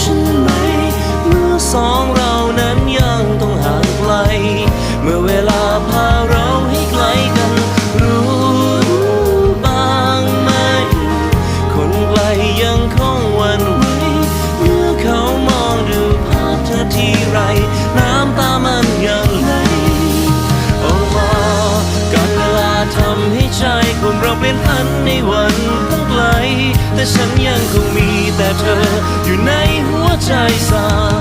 ฉันไหม เมื่อสองเรานั้นยังต้องห่างไกล เมื่อเวลาพาเราให้ไกลกัน รู้บ้างไหม คนไกลยังคงวันไหวเมื่อเขามองดูภาพเธอที่ไร น้ำตามันยังไหลโอ้มาการเวลาทำให้ใจคนเราเปลี่ยนพันในวันข้างไกล แต่ฉันยังคงมีแต่เธออยู่ใน หัวใจสา